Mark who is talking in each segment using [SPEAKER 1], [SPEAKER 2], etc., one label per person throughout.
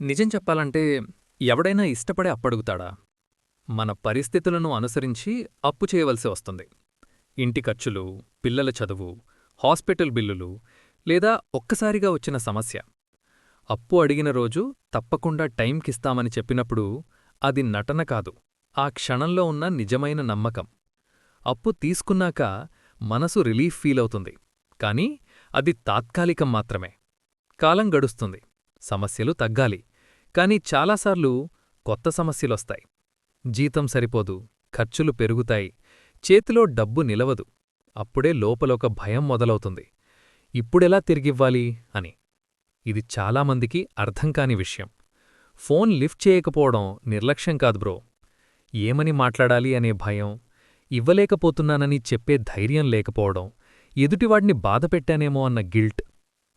[SPEAKER 1] నిజం చెప్పాలంటే ఎవడైనా ఇష్టపడే అప్పడుగుతాడా? మన పరిస్థితులను అనుసరించి అప్పు చేయవలసి వస్తుంది. ఇంటి ఖర్చులు పిల్లల చదువు హాస్పిటల్ బిల్లులు లేదా ఒక్కసారిగా వచ్చిన సమస్య. అప్పు అడిగిన రోజు తప్పకుండా టైంకిస్తామని చెప్పినప్పుడు అది నటన కాదు. ఆ క్షణంలో ఉన్న నిజమైన నమ్మకం. అప్పు తీసుకున్నాక మనసు రిలీఫ్ ఫీలవుతుంది. కాని అది తాత్కాలికం మాత్రమే. కాలం గడుస్తుంది. సమస్యలు తగ్గాలి. కాని చాలాసార్లు కొత్త సమస్యలొస్తాయి. జీతం సరిపోదు ఖర్చులు పెరుగుతాయి చేతిలో డబ్బు నిలవదు. అప్పుడే లోపలొక భయం మొదలవుతుంది. ఇప్పుడెలా తిరిగివ్వాలి అని. ఇది చాలామందికి అర్థంకాని విషయం. ఫోన్ లిఫ్ట్ చేయకపోవడం నిర్లక్ష్యం కాదు బ్రో. ఏమని మాట్లాడాలి అనే భయం ఇవ్వలేకపోతున్నానని చెప్పే ధైర్యం లేకపోవడం ఎదుటివాడిని బాధపెట్టానేమో అన్న గిల్ట్.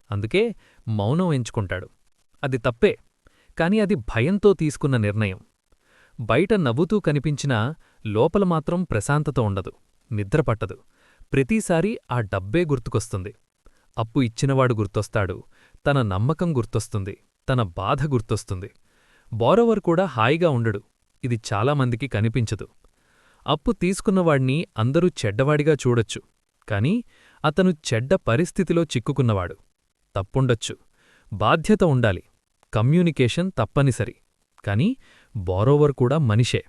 [SPEAKER 1] అందుకే మౌనం ఎంచుకుంటాడు. అది తప్పే. కాని అది భయంతో తీసుకున్న నిర్ణయం. బయట నవ్వుతూ కనిపించినా లోపల మాత్రం ప్రశాంతత ఉండదు నిద్రపట్టదు ప్రతిసారీ ఆ డబ్బే గుర్తుకొస్తుంది. అప్పు ఇచ్చినవాడు గుర్తొస్తాడు తన నమ్మకం గుర్తొస్తుంది తన బాధ గుర్తొస్తుంది. బారోవర్ కూడా హాయిగా ఉండడు ఇది చాలామందికి కనిపించదు. అప్పు తీసుకున్నవాణ్ణి అందరూ చెడ్డవాడిగా చూడొచ్చు కాని అతను చెడ్డ పరిస్థితిలో చిక్కుకున్నవాడు. తప్పుండొచ్చు బాధ్యత ఉండాలి. కమ్యూనికేషన్ తప్పనిసరి. కాని బారోవర్ కూడా మనిషే.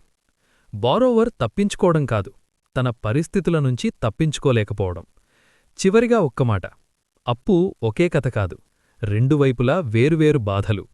[SPEAKER 1] బారోవర్ తప్పించుకోవడం కాదు తన పరిస్థితుల నుంచి తప్పించుకోలేకపోవడం. చివరిగా ఒక్కమాట అప్పు ఒకే కథ కాదు రెండు వైపులా వేరువేరు బాధలు.